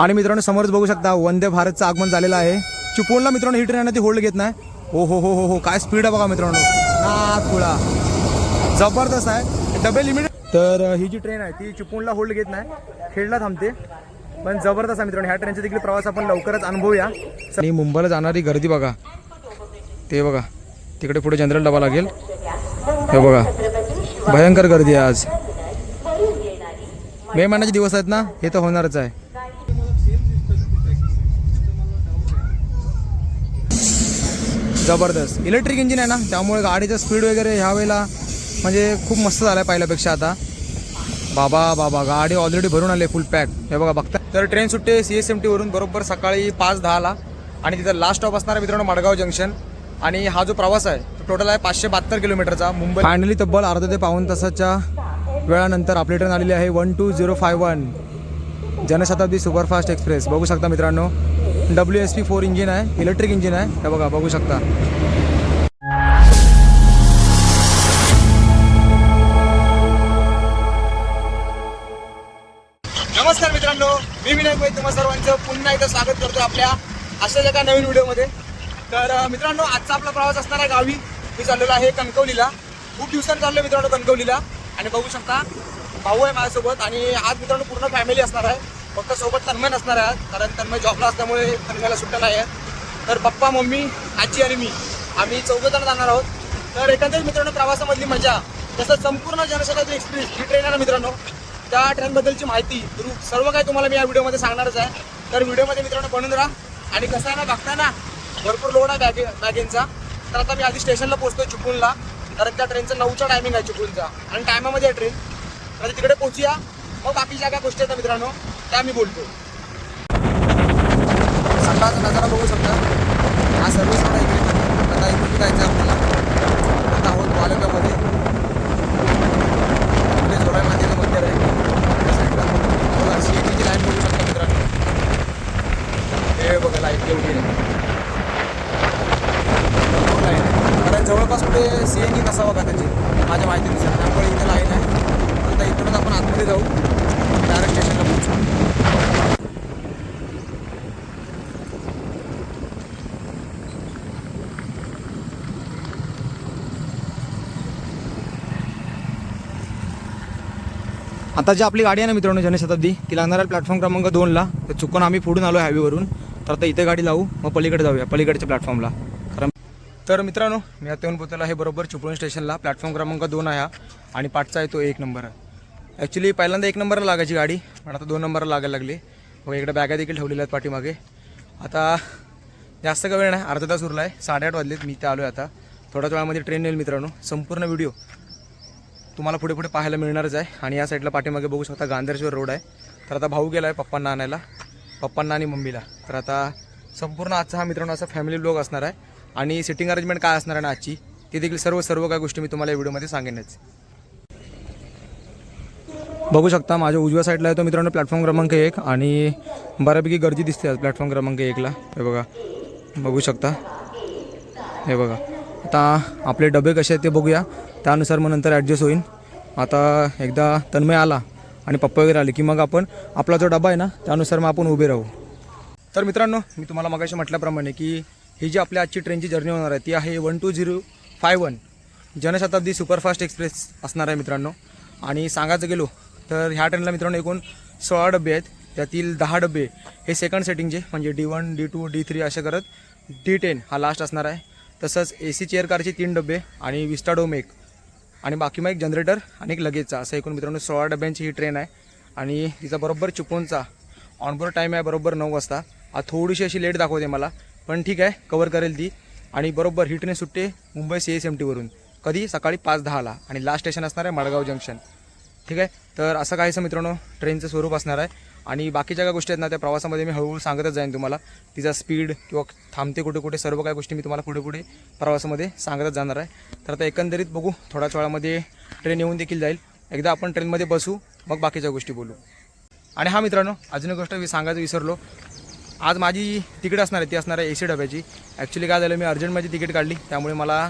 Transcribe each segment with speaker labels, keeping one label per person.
Speaker 1: आणि मित्रांनो समोरच बघू शकता वंदे भारतचं आगमन झालेलं आहे. चिपळूणला मित्रांनो ही ट्रेन आहे ती होल्ड घेत नाही. हो हो हो हो हो काय स्पीड आहे बघा मित्रांनो. नाथ जबरदस्त आहे. डबे लिमिट तर ही जी ट्रेन आहे ती चिपळूणला होल्ड घेत नाही. खेडला थांबते. पण जबरदस्त आहे मित्रांनो ह्या ट्रेनचा देखील प्रवास आपण लवकरच अनुभवूया. आणि मुंबईला जाणारी गर्दी बघा. ते बघा. तिकडे पुढे जनरल डबा लागेल. हे बघा. भयंकर गर्दी आहे आज. मे महिन्याचे दिवस आहेत ना? हे तर होणारच आहे. जबरदस्त. इलेक्ट्रिक इंजिन आहे ना त्यामुळे गाडीचं स्पीड वगैरे ह्या वेळेला म्हणजे खूप मस्त झालं आहे पहिल्यापेक्षा आता. बाबा बाबा गाडी ऑलरेडी भरून आली फुल पॅक हे बघा बघता. तर ट्रेन सुटते सी एस एम टीवरून बरोबर सकाळी पाच दहाला. आणि तिथं लास्ट स्टॉप असणार मित्रांनो मडगाव जंक्शन आणि हा जो प्रवास आहे तो टोटल आहे पाचशे बहात्तर किलोमीटरचा मुंबई फायनली तब्बल अर्धा ते पाऊण तासाच्या वेळानंतर आपली ट्रेन आलेली आहे one two zero five one Janshatabdi superfast express. बघू शकता मित्रांनो. W S P four engine आहे इलेक्ट्रिक इंजिन आहे. हे बघा बघू शकता. नमस्कार मित्रांनो मी विनायक भाई तुम्हा सर्वांचं पुन्हा एकदा स्वागत करतो आपल्या अशाच एका नवीन व्हिडिओमध्ये. तर मित्रांनो आजचा आपला प्रवास असणार आहे गावी. मी चाललेलो आहे कणकवलीला. खूप दिवसांनी चाललो मित्रांनो कणकवलीला. आणि बघू शकता भाऊ आहे माझ्यासोबत आणि आज मित्रांनो पूर्ण फॅमिली असणार आहे. फक्त सोबत तन्मय नसणार आहे कारण तन्मय जॉबला असल्यामुळे तन्मयला सुट्ट्या नाही आहेत. तर पप्पा मम्मी आजी आणि मी आम्ही चौघं जण जाणार आहोत. तर एकंदरीत मित्रांनो प्रवासामधली मजा तसं संपूर्ण जनशताब्दी एक्सप्रेस ही ट्रेन आहे ना मित्रांनो? त्या ट्रेनबद्दलची माहिती सर्व काही तुम्हाला मी या व्हिडिओमध्ये सांगणारच आहे. तर व्हिडिओमध्ये मित्रांनो बनून राहा. आणि कसं आहे ना बघताय ना भरपूर लोड आहे बॅगे बॅगेंचा. तर आता मी आधी स्टेशनला पोहोचतो चिपळूणला. कारण त्या ट्रेनचा नऊचा टायमिंग आहे चिपळूणचा. आणि टायमामध्ये आहे ट्रेन तर तिकडे पोहोचूया. मग बाकीच्या काय गोष्टी आहेत मित्रांनो? त्या मी बोलतो. सकाळचा नजारा बघू शकता. हा सर्विस मला इकडे आता इकडून जायचं आपल्याला. आता आहोत बालकामध्ये. पुढे मातेचं मंदिर आहे. साईडला बघा लाईन बघू शकता मित्रांनो. हे बघा लाईन एवढी आहे जवळपास कुठे सी एन जी नसावा का त्याची माझ्या माहितीनुसार त्यामुळे इथे लाईन आहे आता इथूनच आपण आतमध्ये जाऊ डायरेक्ट स्टेशनला पोहोचू आता जी आपली गाडी आहे ना मित्रांनो जनशताब्दी ती लागणार आहे प्लॅटफॉर्म क्रमांक दोनला तर चुकून आम्ही पुढून आलो हायवेवरून तर आता इथे गाडी लावू मग पलीकडे जाऊया पलीकडच्या प्लॅटफॉर्मला कारण तर मित्रांनो मी आता येऊन पोहोचलेला आहे बरोबर चिपळूण स्टेशनला प्लॅटफॉर्म क्रमांक दोन आहे हा. आणि पाठचा आहे तो एक नंबर आहे. ॲक्च्युली पहिल्यांदा एक नंबरला लागायची गाडी पण आता दोन नंबरला लागायला लागली. व इकडे बॅगा देखील ठेवलेल्या आहेत पाठीमागे. आता जास्त का वेळ नाही अर्धा तास उरला आहे साडेआठ वाजलेत मी ते आलो आहे आता. थोड्याच वेळामध्ये ट्रेन येईल मित्रांनो. संपूर्ण व्हिडिओ तुम्हाला पुढे पुढे पाहायला मिळणारच आहे. आणि या साईडला पाठीमागे बघू शकता गांधेश्वर रोड आहे. तर आता भाऊ गेला आहे पप्पांना आणायला. पप्पांना आणि मम्मीला. तर आता संपूर्ण आजचा हा मित्रांनो असा फॅमिली ब्लॉग असणार आहे. आणि सिटिंग अरेंजमेंट काय असणार आहे ना आजची ती देखील सर्व सर्व काय गोष्टी मी तुम्हाला या व्हिडिओमध्ये सांगेनच. बघू शकता माझ्या उजव्या साईडला आहे तो मित्रांनो प्लॅटफॉर्म क्रमांक एक. आणि बऱ्यापैकी गर्दी दिसते आज प्लॅटफॉर्म क्रमांक एकला. हे बघा. बघू शकता. हे बघा. आता आपले डबे कसे आहेत ते बघूया. त्यानुसार मग नंतर ॲडजस्ट होईल आता एकदा तन्मय आला आणि पप्पा वगैरे आले की मग आपण आपला जो डबा आहे ना त्यानुसार मग आपण उभे राहू. तर मित्रांनो मी तुम्हाला मगाशी म्हटल्याप्रमाणे की ही जी आपल्या आजची ट्रेनची जर्नी होणार आहे ती आहे one two zero five one Janshatabdi superfast express असणार आहे मित्रांनो. आणि सांगायचं गेलो तर ह्या ट्रेनला मित्रांनो एकूण सोळा डबे आहेत. त्यातील दहा डबे हे सेकंड सेटिंगचे म्हणजे D one D two D three असे करत डी टेन हा लास्ट असणार आहे. तसंच ए सी चेअर कारचे तीन डबे आणि विस्टाडोम एक. आणि बाकी मग एक जनरेटर आणि एक लगेजचा असं एकूण मित्रांनो सोळा डब्यांची ही ट्रेन आहे. आणि तिचा बरोबर चिपळूणचा ऑनबोर्ड टाईम आहे बरोबर नऊ वाजता. आज थोडीशी अशी लेट दाखवते मला पण ठीक आहे कवर करेल ती. आणि बरोबर ही ट्रेन सुटते मुंबई सी एस एम टीवरून कधी? सकाळी पाच दहाला. आणि लास्ट स्टेशन असणार आहे मडगाव जंक्शन ठीक आहे? तर असं काहीसं मित्रांनो ट्रेनचं स्वरूप असणार आहे. आणि बाकीच्या काय गोष्टी आहेत ना त्या प्रवासामध्ये मी हळूहळू सांगतच जाईन तुम्हाला. तिचा स्पीड किंवा थांबते कुठे कुठे सर्व काही गोष्टी मी तुम्हाला पुढे पुढे प्रवासामध्ये सांगतच जाणार आहे. तर आता एकंदरीत बघू थोड्याच वेळामध्ये ट्रेन येऊन देखील जाईल. एकदा आपण ट्रेनमध्ये बसू मग बाकीच्या गोष्टी बोलू. आणि हा मित्रांनो अजून एक गोष्ट मी सांगायचं विसरलो. आज माझी तिकीट असणार आहे ती असणार आहे ए सी डब्याची. ॲक्च्युली काय झालं मी अर्जंट माझी तिकीट काढली त्यामुळे मला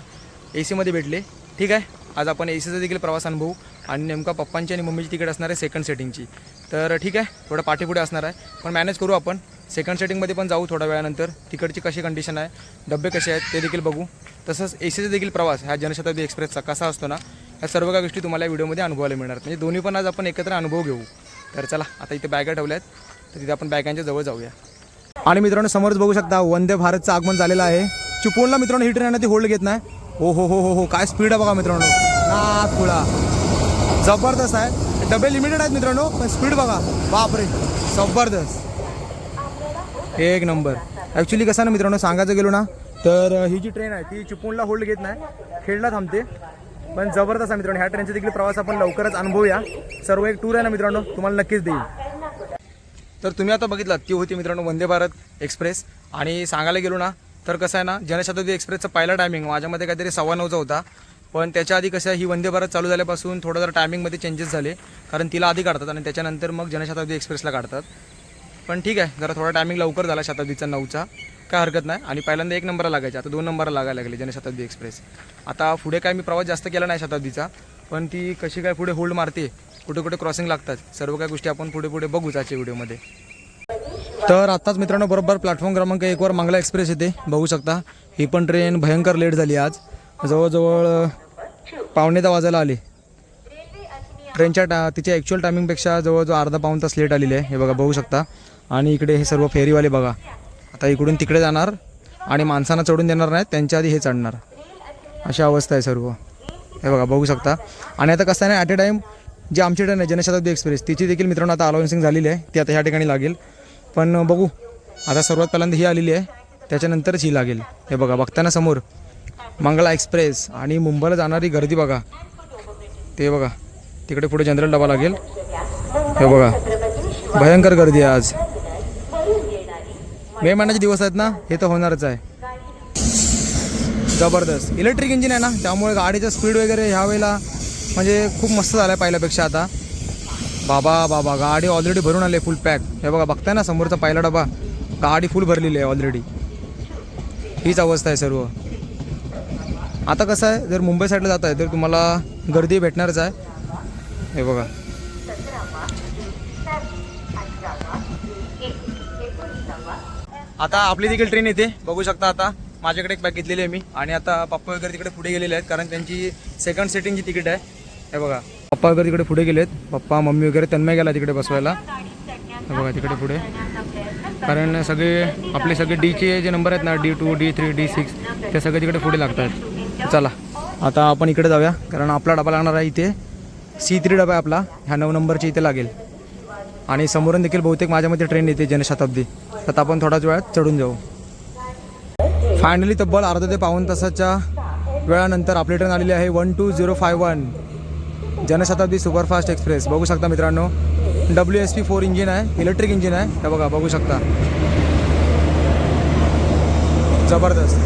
Speaker 1: ए सीमध्ये भेटले. ठीक आहे आज आपण ए सीचा देखील प्रवास अनुभवू. आणि नेमका पप्पांची आणि मम्मीची तिकीट असणार आहे सेकंड सेटिंगची तर ठीक आहे थोडं पाठीपुढे असणार आहे. पण मॅनेज करू आपण. सेकंड सेटिंगमध्ये पण जाऊ थोड्या वेळानंतर. तिकडची कशी कंडिशन आहे डबे कसे आहेत ते देखील बघू. तसंच ए सीचा देखील प्रवास ह्या जनशताब्दी एक्सप्रेसचा कसा असतो ना ह्या सर्व काही गोष्टी तुम्हाला या व्हिडिओमध्ये अनुभवायला मिळणार. म्हणजे दोन्ही पण आज आपण एकत्र अनुभव घेऊ. तर चला आता इथे बॅगा ठेवल्या आहेत तर तिथे आपण बॅगांच्या जवळ जाऊया. आणि मित्रांनो समोरच बघू शकता वंदे भारतचं आगमन झालेलं आहे. चिपळूणला मित्रांनो ही ट्रेन आहे ती होल्ड घेत नाही. हो हो हो हो हो काय स्पीड आहे बघा मित्रांनो. ना खुळा जबरदस्त आहे. डबे लिमिटेड आहेत मित्रांनो पण स्पीड बघा. बापरे जबरदस्त. एक नंबर. ॲक्च्युली कसं ना मित्रांनो सांगायचं गेलो ना तर ही जी ट्रेन आहे ती चिपळूणला होल्ड घेत नाही. खेळला थांबते. पण जबरदस्त आहे मित्रांनो ह्या ट्रेनचा देखील प्रवास आपण लवकरच अनुभवूया. सर्व एक टूर आहे ना मित्रांनो तुम्हाला नक्कीच देईल. तर तुम्ही आता बघितलात ती होती मित्रांनो वंदे भारत एक्सप्रेस. आणि सांगायला गेलो ना तर कसं आहे ना जनशताब्दी एक्सप्रेसचा पहिला टायमिंग माझ्यामध्ये काहीतरी सव्वा नऊचा होता. पण त्याच्या आधी कसं ही वंदे भारत चालू झाल्यापासून थोडं जरा टायमिंगमध्ये चेंजेस झाले. कारण तिला आधी काढतात आणि त्याच्यानंतर मग जनशताब्दी एक्सप्रेसला काढतात. पण ठीक आहे जरा थोडा टायमिंग लवकर झाला शताब्दीचा नऊचा. काय हरकत नाही. आणि पहिल्यांदा एक नंबरला लागायचा. आता दोन नंबरला लागायला लागले जनशताब्दी एक्सप्रेस आता पुढे काय मी प्रवास जास्त केला नाही शताब्दीचा. पण ती कशी काय पुढे होल्ड मारते कुठे कुठे क्रॉसिंग लागतात सर्व काही गोष्टी आपण पुढे पुढे बघूच आजच्या व्हिडिओमध्ये तर आत्ताच मित्रांनो बरोबर प्लॅटफॉर्म क्रमांक एकवर मंगला एक्सप्रेस येते. बघू शकता. ही पण ट्रेन भयंकर लेट झाली आज. जवळजवळ पावणे दहा वाजायला आली. ट्रेनच्या टा तिच्या ॲक्च्युअल टायमिंगपेक्षा जवळजवळ अर्धा पाऊण तास लेट आलेली आहे. हे बघा बघू शकता. आणि इकडे हे सर्व फेरीवाले बघा. आता इकडून तिकडे जाणार आणि माणसांना चढून देणार नाहीत त्यांच्या आधी हे चढणार. अशी अवस्था आहे सर्व. हे बघा बघू शकता. आणि आता कसं आहे ना ॲट ए टाईम जी आमची ट्रेन आहे जनशताब्दी एक्सप्रेस तिची देखील मित्रांनो आता अलाउन्सिंग झालेली आहे. ती आता ह्या ठिकाणी लागेल. पण बघू आता सर्वात पहिल्यांदा ही आलेली आहे. त्याच्यानंतरच ही लागेल. हे बघा बघताना समोर. मंगला एक्सप्रेस आणि मुंबईला जाणारी गर्दी बघा. ते बघा. तिकडे पुढे जनरल डबा लागेल. हे बघा. भयंकर गर्दी आहे आज. मे महिन्याचे दिवस आहेत ना? हे तर होणारच आहे. जबरदस्त. इलेक्ट्रिक इंजिन आहे ना? त्यामुळे गाडीचं स्पीड वगैरे ह्या वेळेला म्हणजे खूप मस्त झालं आहे पहिल्यापेक्षा आता. बाबा बाबा गाडी ऑलरेडी भरून आली फुल पॅक हे बघा बघताय ना समोरचा पहिला डबा? गाडी फुल भरलेली आहे ऑलरेडी हीच अवस्था आहे सर्व. आता कसं आहे जर मुंबई साईडला जात आहे तर तुम्हाला गर्दी भेटणारच आहे. हे बघा. आता आपली देखील ट्रेन येते. बघू शकता आता. माझ्याकडे एक बॅग घेतलेली आहे मी. आणि आता पप्पा वगैरे तिकडे पुढे गेलेले आहेत कारण त्यांची सेकंड सेटिंगची तिकीट आहे. हे बघा. पप्पा वगैरे तिकडे पुढे गेलेत. पप्पा मम्मी वगैरे तन्मय गेला तिकडे बसवायला. हे बघा तिकडे पुढे. कारण सगळे आपले सगळे डीचे जे नंबर आहेत ना D two D three D six ते सगळे तिकडे पुढे लागतात चला आता आपण इकडे जाऊया कारण आपला डबा लागणार आहे इथे. सी थ्री डबा आहे आपला ह्या नऊ नंबरच्या इथे लागेल. आणि समोरून देखील बहुतेक माझ्या मते ट्रेन येते जनशताब्दी. तर आता आपण थोड्याच वेळात चढून जाऊ. फायनली तब्बल अर्धा ते पाऊण तासाच्या वेळानंतर आपली ट्रेन आलेली आहे one two zero five one Janshatabdi superfast express. बघू शकता मित्रांनो W S P four engine आहे इलेक्ट्रिक इंजिन आहे. हे बघा बघू शकता. जबरदस्त.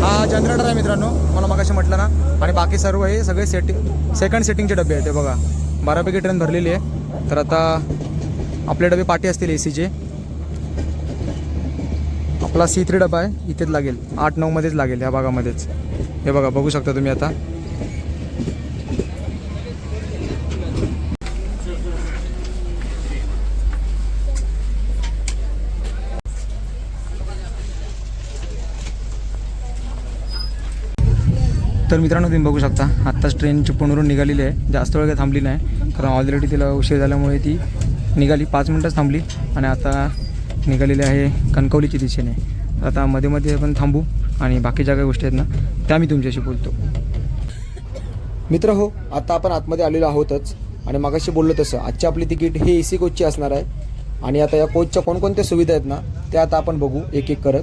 Speaker 1: हा जनरेटर आहे मित्रांनो. मला मगाशी म्हटलं ना. आणि बाकी सर्व हे सगळे सेटिंग सेकंड सेटिंगचे डबे आहेत ते बघा. बारापैकी ट्रेन भरलेली आहे. तर आता आपले डबे पाठी असतील ए सीचे आपला सी थ्री डबा आहे. इथेच लागेल. आठ नऊमध्येच लागेल ह्या भागामध्येच. हे बघा बघू शकता तुम्ही आता. तर मित्रांनो तुम्ही बघू शकता आत्ताच ट्रेन चिपळूणवरून निघालेली आहे. जास्त वेळ काही थांबली नाही कारण ऑलरेडी तिला उशीर झाल्यामुळे ती निघाली. पाच मिनटंच थांबली आणि आता निघालेली आहे कणकवलीच्या दिशेने. आता मध्ये मध्ये आपण थांबू आणि बाकीच्या काही गोष्टी आहेत ना त्या मी तुमच्याशी बोलतो. मित्र हो आता आपण आतमध्ये आलेलो आहोतच आणि मागाशी बोललो तसं. आजची आपली तिकीट ही ए सी कोचची असणार आहे. आणि आता या कोचच्या कोणकोणत्या सुविधा आहेत ना त्या आता आपण बघू एक एक करत.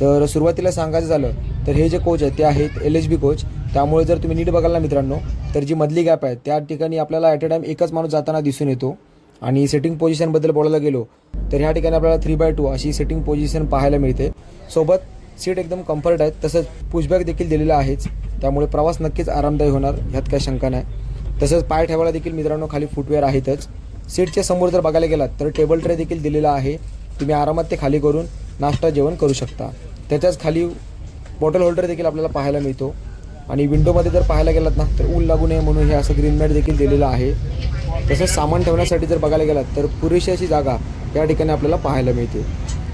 Speaker 1: तर सुरुवातीला सांगायचं झालं तर हे जे कोच आहेत ते आहेत एल एच बी कोच त्यामुळे जर तुम्ही नीट बघाल ना मित्रांनो तर जी मधली गॅप आहे त्या ठिकाणी आपल्याला ॲट अ टाईम एकच माणूस जाताना दिसून येतो. आणि सेटिंग पोझिशनबद्दल बोलायला गेलो तर ह्या ठिकाणी आपल्याला थ्री बाय टू अशी सेटिंग पोझिशन पाहायला मिळते. सोबत सीट एकदम कम्फर्ट आहेत तसंच पुशबॅक देखील दिलेला आहेच. त्यामुळे प्रवास नक्कीच आरामदायी होणार ह्यात काही शंका नाही. तसंच पाय ठेवायला देखील मित्रांनो खाली फुटवेअर आहेतच. सीटच्या समोर जर बघायला गेलात तर टेबल ट्रे देखील दिलेला आहे. तुम्ही आरामात ते खाली करून नाश्ता जेवण करू शकता. त्याच्याच खाली बॉटल होल्डर देखील आपल्याला पाहायला मिळतो. आणि विंडोमध्ये जर पाहायला गेलात ना तर ऊन लागू नये म्हणून हे असं ग्रीन मॅट देखील दिलेलं आहे. तसंच सामान ठेवण्यासाठी जर बघायला गेलात तर पुरेशी अशी जागा या ठिकाणी आपल्याला पाहायला मिळते.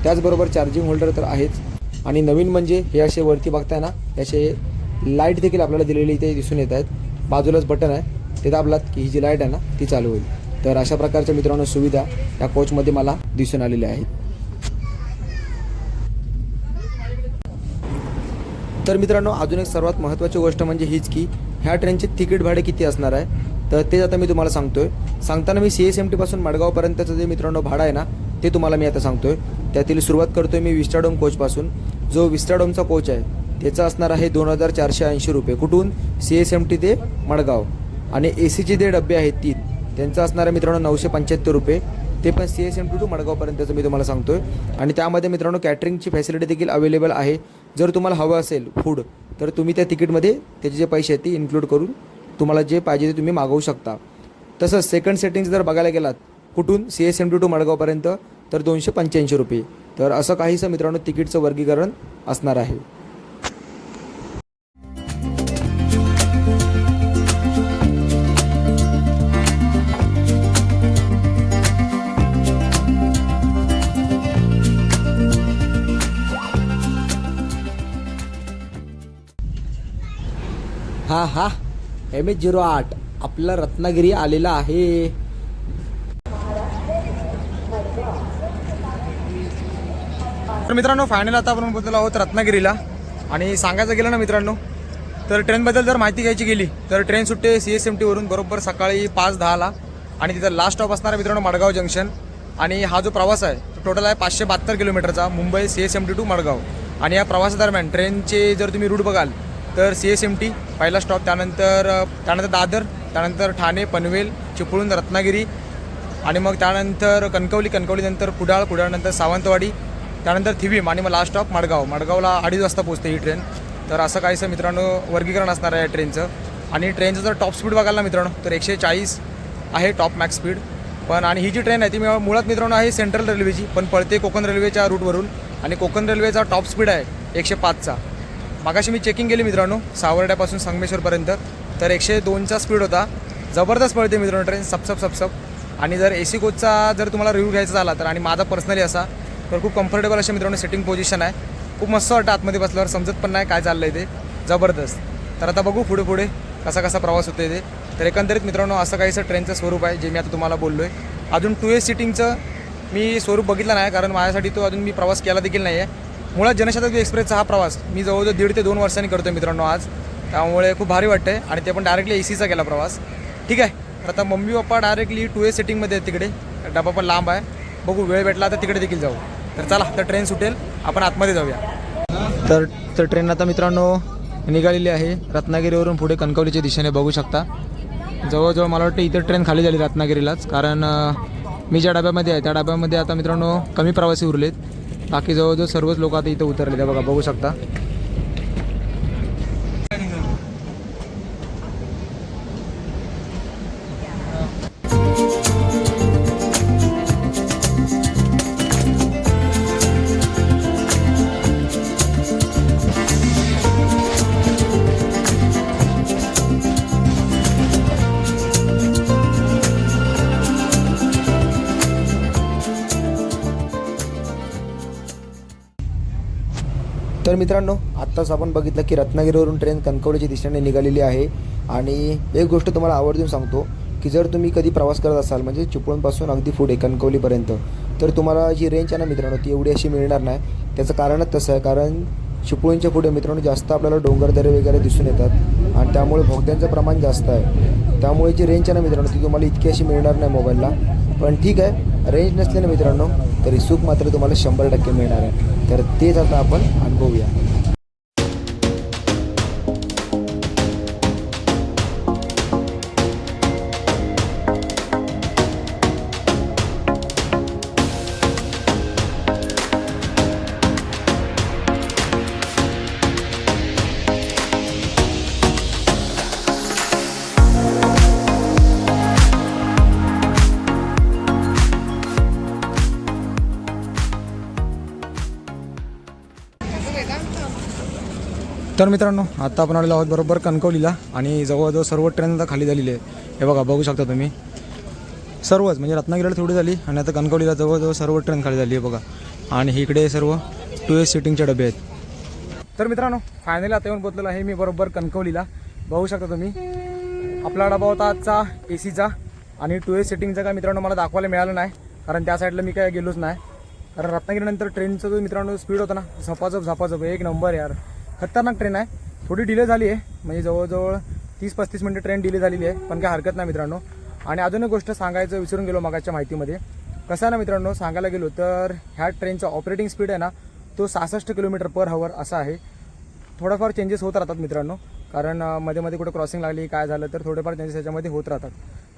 Speaker 1: त्याचबरोबर चार्जिंग होल्डर तर आहेच. आणि नवीन म्हणजे हे असे वरती बघताय ना याचे असे लाइट देखील आपल्याला दिलेली इथे दिसून येत आहेत. बाजूलाच बटन आहे. ते आपल्यात की ही जी लाइट आहे ना ती चालू होईल. तर अशा प्रकारच्या मित्रांनो सुविधा या कोचमध्ये मला दिसून आलेल्या आहेत. तर मित्रांनो अजून एक सर्वात महत्त्वाची गोष्ट म्हणजे हीच की ह्या ट्रेनचे तिकीट भाडे किती असणार आहे? तर तेच आता मी तुम्हाला सांगतोय. सांगताना मी सी एस एम टीपासून मडगावपर्यंतचं जे मित्रांनो भाडं आहे ना ते तुम्हाला मी आता सांगतोय. त्यातील सुरुवात करतोय मी विस्टाडोम कोचपासून जो विस्टाडोमचा कोच आहे त्याचा असणार आहे दोन हजार चारशे ऐंशी रुपये. कुठून? सी एस एम टी ते मडगाव. आणि ए सीचे जे डबे आहेत तीन त्यांचं असणार आहे मित्रांनो नऊशे पंच्याहत्तर रुपये. ते पण C S M T to मडगावपर्यंतचं मी तुम्हाला सांगतोय. आणि त्यामध्ये मित्रांनो कॅटरिंगची फॅसिलिटी देखील अवेलेबल आहे. जर तुम्हाला हवं असेल फूड तर तुम्ही त्या तिकीटमध्ये त्याचे जे पैसे आहेत ते इन्क्लूड करून तुम्हाला जे पाहिजे ते तुम्ही मागवू शकता. तसंच सेकंड सेटिंग्स जर बघायला गेलात कुठून C S M T to मडगावपर्यंत तर दोनशे पंच्याऐंशी रुपये. तर असं काहीसं मित्रांनो तिकीटचं वर्गीकरण असणार आहे. हा हा एम एच झिरो आठ आपला रत्नागिरी आलेला आहे. तर मित्रांनो फायनल आता आपण बोलतो आहोत रत्नागिरीला. आणि सांगायचं गेलं ना मित्रांनो तर ट्रेनबद्दल जर माहिती घ्यायची गेली तर ट्रेन सुटते सी एस एम टीवरून बरोबर सकाळी पाच दहाला. आणि तिथं लास्ट स्टॉप असणार आहे मित्रांनो मडगाव जंक्शन आणि हा जो प्रवास आहे तो टोटल आहे पाचशे बहात्तर किलोमीटरचा Mumbai C S M T to Madgaon. आणि या प्रवासादरम्यान ट्रेनचे जर तुम्ही रूट बघाल तर सी एस एम टी पहिला स्टॉप त्यानंतर त्यानंतर दादर त्यानंतर ठाणे पनवेल चिपळूण रत्नागिरी आणि मग त्यानंतर कणकवली कणकवलीनंतर कुडाळ कुडाळनंतर सावंतवाडी त्यानंतर थिवीम आणि मग लास्ट स्टॉप मडगाव. मडगावला अडीच वाजता पोचते ही ट्रेन तर असं काहीसं मित्रांनो वर्गीकरण असणार आहे या ट्रेनचं आणि ट्रेनचं जर टॉप स्पीड बघाल ना मित्रांनो तर एकशे चाळीस आहे टॉप मॅक्स स्पीड पण आणि ही जी ट्रेन आहे ती मुळात मुळात मित्रांनो आहे सेंट्रल रेल्वेची पण पळते कोकण रेल्वेच्या रूटवरून आणि कोकण रेल्वेचा टॉप स्पीड आहे एकशे पाचचा. मागाशी मी चेकिंग केली मित्रांनो सावर्ड्यापासून संगमेश्वरपर्यंत. तर एकशे दोनचा स्पीड होता. जबरदस्त पळते मित्रांनो ट्रेन सपसप सपसप आणि जर ए सी कोचचा जर तुम्हाला रिव्ह्यू घ्यायचा झाला तर आणि माझा पर्सनली असा तर खूप कम्फर्टेबल असे मित्रांनो सेटिंग पोझिशन आहे. खूप मस्त वाटतं आतमध्ये बसल्यावर समजत पण नाही काय चाललं आहे ते. जबरदस्त. तर आता बघू पुढे पुढे कसा कसा प्रवास होतो ते. तर एकंदरीत मित्रांनो असं काहीसं ट्रेनचं स्वरूप आहे जे मी आता तुम्हाला बोललो आहे अजून टू ए सिटिंगचं मी स्वरूप बघितलं नाही कारण माझ्यासाठी तो अजून मी प्रवास केला देखील नाही आहे मुळात जनशताब्दी एक्सप्रेसचा हा प्रवास मी जवळजवळ दीड ते दोन वर्षांनी करतो मित्रांनो आज. त्यामुळे खूप भारी वाटतं आहे आणि ते पण डायरेक्टली ए सीचा केला प्रवास. ठीक आहे तर आता मम्मी पप्पा डायरेक्टली टू ए सिटिंगमध्ये आहेत तिकडे. डबा पण लांब आहे. बघू वेळ भेटला तर तिकडे देखील जाऊ. तर चला तर ट्रेन सुटेल. आपण आतमध्ये जाऊया. तर तर ट्रेन आता मित्रांनो निघालेली आहे. रत्नागिरीवरून पुढे कणकवलीच्या दिशेने बघू शकता. जवळजवळ मला वाटतं इथं ट्रेन खाली झाली रत्नागिरीलाच. कारण मी ज्या डब्यामध्ये आहे त्या डब्यामध्ये आता मित्रांनो कमी प्रवासी उरलेत. बाकी जवळजवळ सर्वच लोक आता इथं उतरले बघा बघू शकता. तर मित्रांनो आत्ताच आपण बघितलं की रत्नागिरीवरून ट्रेन कणकवलीच्या दिशेने निघालेली आहे. आणि एक गोष्ट तुम्हाला आवर्जून सांगतो की जर तुम्ही कधी प्रवास करत असाल म्हणजे चिपळूणपासून अगदी पुढे कणकवलीपर्यंत तर तुम्हाला जी रेंज आहे ना मित्रांनो ती एवढी अशी मिळणार नाही. त्याचं कारणच तसं आहे कारण चिपळूणच्या पुढे मित्रांनो जास्त आपल्याला डोंगरदरे वगैरे दिसून येतात. आणि त्यामुळे भोगद्यांचं प्रमाण जास्त आहे. त्यामुळे जी रेंज आहे ना मित्रांनो ती तुम्हाला इतकी अशी मिळणार नाही मोबाईलला. पण ठीक आहे रेंज नसल्याने ना मित्रांनो तरी सुख मात्र तुम्हाला शंभर टक्के मिळणार आहे. तर तेच आता आपण अनुभवूया. तर मित्रांनो आता आपण आलेलो आहोत बरोबर कणकवलीला आणि जवळजवळ सर्व ट्रेन आता खाली झालेली आहे. हे बघा बघू शकता तुम्ही. सर्वच म्हणजे रत्नागिरीला थोडी झाली आणि आता कणकवलीला जवळजवळ सर्व ट्रेन खाली झाली आहे बघा. आणि इकडे सर्व टू एस सिटिंगचे डबे आहेत. तर मित्रांनो फायनली आता येऊन पोचलेलो आहे मी बरोबर कणकवलीला. बघू शकता तुम्ही. आपला डबा होता आजचा ए सीचा आणि टू एस सिटिंगचा काय मित्रांनो मला दाखवायला मिळालं नाही कारण त्या साईडला मी काय गेलोच नाही. कारण रत्नागिरीनंतर ट्रेनचं जो मित्रांनो स्पीड होता ना झपाझप झपाझप एक नंबर यार. खतरनाक ट्रेन आहे. थोडी डिले झाली आहे. म्हणजे जवळजवळ तीस पस्तीस मिनटं ट्रेन डिले झालेली आहे. पण काय हरकत नाही मित्रांनो. आणि अजून एक गोष्ट सांगायचं विसरून गेलो मागाच्या माहितीमध्ये. कसं आहे ना मित्रांनो सांगायला गेलो तर ह्या ट्रेनचा ऑपरेटिंग स्पीड आहे ना तो सहासष्ट किलोमीटर पर हवर असा आहे. थोडाफार चेंजेस होत राहतात मित्रांनो. कारण मध्ये मध्ये कुठे क्रॉसिंग लागली काय झालं तर थोडेफार चेंजेस याच्यामध्ये होत राहतात.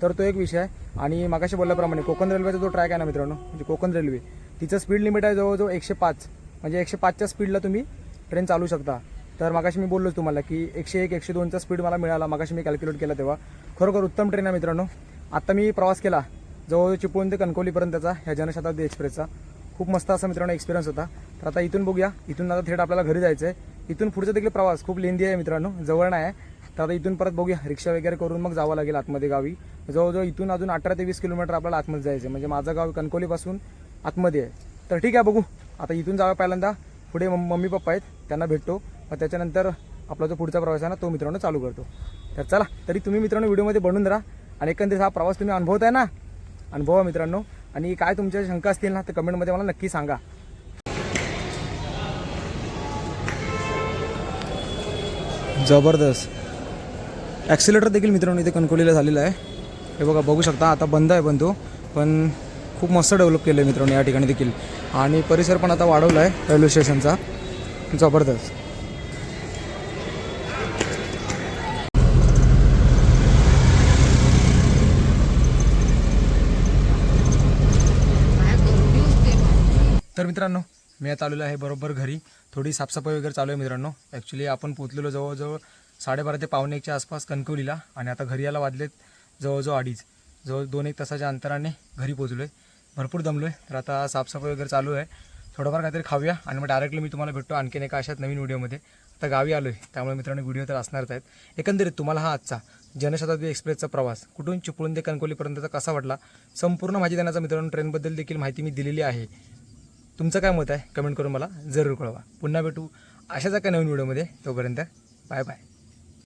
Speaker 1: तर तो एक विषय आहे. आणि मागाशी बोलल्याप्रमाणे कोकण रेल्वेचा जो ट्रॅक आहे ना मित्रांनो म्हणजे कोकण रेल्वे तिचं स्पीड लिमिट आहे जवळजवळ एकशे पाच. म्हणजे एकशे पाचच्या स्पीडला तुम्ही ट्रेन चालू शकता. तर मागाशी मी बोललो तुम्हाला की एकशे एक एकशे दोनचा स्पीड मला मिळाला मागाशी मी कॅल्क्युलेट केला तेव्हा. खरोखर उत्तम ट्रेन आहे मित्रांनो. आत्ता मी प्रवास केला जवळजवळ चिपळूण ते कणकवलीपर्यंतचा ह्या जनशताब्दी एक्सप्रेसचा खूप मस्त असा मित्रांनो एक्सपिरियन्स होता. तर आता इथून बघूया. इथून आता थेट आपल्याला घरी जायचं आहे इथून पुढचा देखील प्रवास खूप लेंदी आहे मित्रांनो जवळ नाही आहे. तर आता इथून परत बघूया. रिक्षा वगैरे करून मग जावं लागेल आतमध्ये गावी. जवळजवळ इथून अजून अठरा ते वीस किलोमीटर आपल्याला आतमध्ये जायचं आहे म्हणजे माझं गाव कणकवलीपासून आतमध्ये आहे. तर ठीक आहे बघू. आता इथून जावं पहिल्यांदा. पुढे मम्मी पप्पा आहेत त्यांना भेटतो. मग त्याच्यानंतर आपला जो पुढचा प्रवास आहे ना तो मित्रांनो चालू करतो. तर चला तरी तुम्ही मित्रांनो व्हिडिओमध्ये बनून राहा आणि एकंदरीत हा प्रवास तुम्ही अनुभवताय ना? अनुभवा मित्रांनो. आणि काय तुमच्या शंका असतील ना तर कमेंटमध्ये मला नक्की सांगा. जबरदस्त. ॲक्सिलेटर देखील मित्रांनो इथे कणकोलीला झालेला आहे. हे बघा बघू शकता आता बंद आहे पण तो. पण खूप मस्त डेव्हलप केलं आहे मित्रांनो या ठिकाणी देखील. आणि परिसर पण आता वाढवला आहे रेल्वे स्टेशनचा जबरदस्त. तर मित्रांनो मी आता आलेलो आहे बरोबर घरी. थोडी साफसफाई वगैरे चालू आहे मित्रांनो. ॲक्च्युली आपण पोचलेलो जवळजवळ साडेबारा ते पावणे एकच्या आसपास कणकवलीला आणि आता घरी यायला वाजलेत जवळजवळ अडीच. जवळ दोन एक तासाच्या अंतराने घरी पोचलो आहे भरपूर दमलो आहे तर आता साफसफाई वगैरे चालू आहे. थोडंफार काहीतरी खाऊया आणि मग डायरेक्टली मी तुम्हाला भेटतो आणखीन एका अशाच नवीन व्हिडिओमध्ये. आता गावी आलो आहे त्यामुळे मित्रांनो व्हिडिओ तर असणारच आहेत. एकंदरीत तुम्हाला हा आजचा जनशताब्दी एक्सप्रेसचा प्रवास कुठून चिपळून ते कणकोलीपर्यंतचा कसा वाटला? संपूर्ण माहिती देण्याचा मित्रांनो ट्रेनबद्दल देखील माहिती मी दिलेली आहे. तुमचं काय मत आहे? कमेंट करून मला जरूर कळवा. पुन्हा भेटू अशाच एका नवीन व्हिडिओमध्ये. तोपर्यंत बाय बाय.